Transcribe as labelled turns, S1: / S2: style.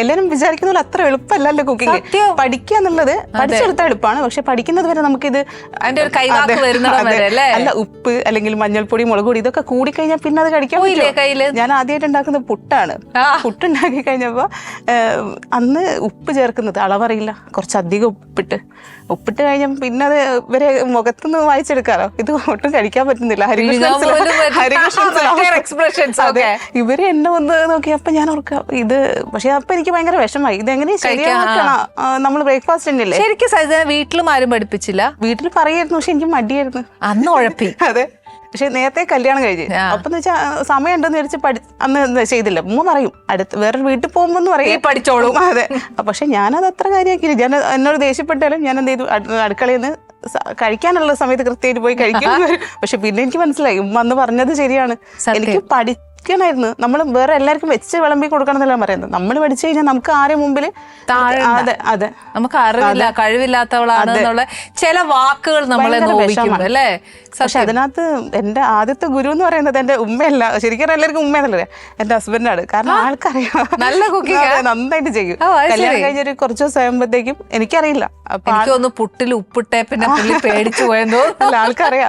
S1: എല്ലാരും വിചാരിക്കുന്ന പോലെ അത്ര എളുപ്പമല്ലല്ലോ കുക്കിംഗ്. പഠിക്കുക എന്നുള്ളത് പഠിച്ചെടുത്താൽ എളുപ്പമാണ്. പക്ഷെ പഠിക്കുന്നത് വരെ നമുക്കിത്
S2: അതിന്റെ ഒരു കൈവാക്ക് അല്ലേ?
S1: ഉപ്പ് അല്ലെങ്കിൽ മഞ്ഞൾപ്പൊടി മുളക് പൊടി ഇതൊക്കെ കൂടി കഴിഞ്ഞാൽ പിന്നെ അത് കഴിക്കാൻ
S2: പറ്റില്ല?
S1: ഞാൻ ആദ്യമായിട്ട് ഉണ്ടാക്കുന്നത് പുട്ടാണ്.
S2: ആ.
S1: പുട്ടുണ്ടാക്കി കഴിഞ്ഞപ്പോ അന്ന് ഉപ്പ് ചേർക്കുന്നത് അളവറിയില്ല. കുറച്ചധികം ഉപ്പിട്ട്. ഉപ്പിട്ട് കഴിഞ്ഞാൽ പിന്നെ അത് ഇവരെ മുഖത്തുനിന്ന് വായിച്ചെടുക്കാറോ ഇത് ഒട്ടും കഴിക്കാൻ പറ്റുന്നില്ല. ഹരികൃഷ്ണൻ
S2: ഹരികൃഷ്ണൻ.
S1: ഇവർ എന്നെ ഒന്ന് നോക്കിയപ്പോ ഞാൻ ഓർക്കാം ഇത് പക്ഷെ അപ്പൊ എനിക്ക് ഭയങ്കര വിഷമായി. ഇത് എങ്ങനെ ശരിയാക്കണം? നമ്മൾ ബ്രേക്ക്ഫാസ്റ്റ് തന്നെയല്ലേ
S2: ശരിക്കും സജിത വീട്ടിലും ആരും പഠിപ്പിച്ചില്ല.
S1: വീട്ടിൽ പറയായിരുന്നു പക്ഷെ എനിക്ക് മടിയായിരുന്നു.
S2: അന്ന് ഉഴപ്പി.
S1: അതെ. പക്ഷെ നേരത്തെ കല്യാണം കഴിഞ്ഞ്. അപ്പൊ വെച്ചാൽ സമയം ഉണ്ടെന്ന് വിചാരിച്ച് പഠി അന്ന് ചെയ്തില്ല. ഉമ്മ പറയും അടുത്ത് വേറൊരു വീട്ടിൽ പോകുമ്പോ
S2: നീ
S1: പറയും
S2: പഠിച്ചോളും.
S1: അതെ. പക്ഷെ ഞാനത് അത്ര കാര്യമാക്കിയില്ല. ഞാൻ എന്നോട് ദേഷ്യപ്പെട്ടാലും ഞാൻ എന്ത് ചെയ്തു? അടുക്കളയിൽ നിന്ന് കഴിക്കാനുള്ള സമയത്ത് കൃത്യമായിട്ട് പോയി കഴിക്കും. പക്ഷെ പിന്നെ എനിക്ക് മനസ്സിലായി. ഉമ്മ അന്ന് പറഞ്ഞത് ശരിയാണ്.
S2: എനിക്ക്
S1: എനിക്ക് പഠിക്കണമായിരുന്നു നമ്മൾ വേറെ എല്ലാവർക്കും വെച്ച് വിളമ്പി കൊടുക്കണം എന്നല്ല പറയുന്നത്. നമ്മൾ പഠിച്ചു കഴിഞ്ഞാൽ നമുക്ക് ആരും മുമ്പിൽ അതെ അതെ.
S2: നമുക്ക് അറിവില്ല കഴിവില്ലാത്തവളാണ് എന്നുള്ള ചില വാക്കുകൾ നമ്മളെ അല്ലേ?
S1: പക്ഷെ അതിനകത്ത് എന്റെ ആദ്യത്തെ ഗുരു എന്ന് പറയുന്നത് എന്റെ ഉമ്മയല്ല. ശരിക്കും എല്ലാവർക്കും ഉമ്മയെന്നല്ലേ എന്റെ ഹസ്ബൻഡാണ് കാരണം ആൾക്കറിയാം.
S2: നല്ല
S1: കുക്കിംഗ്? നന്നായിട്ട് ചെയ്യും. കല്യാണം. കഴിഞ്ഞൊരു കുറച്ച് ദിവസം ആകുമ്പോഴത്തേക്കും എനിക്കറിയില്ല. അപ്പൊ
S2: പുട്ടിൽ ഉപ്പിട്ടേ പിന്നെ പേടിച്ചു പോയെന്നോ
S1: അല്ല ആൾക്കറിയാം.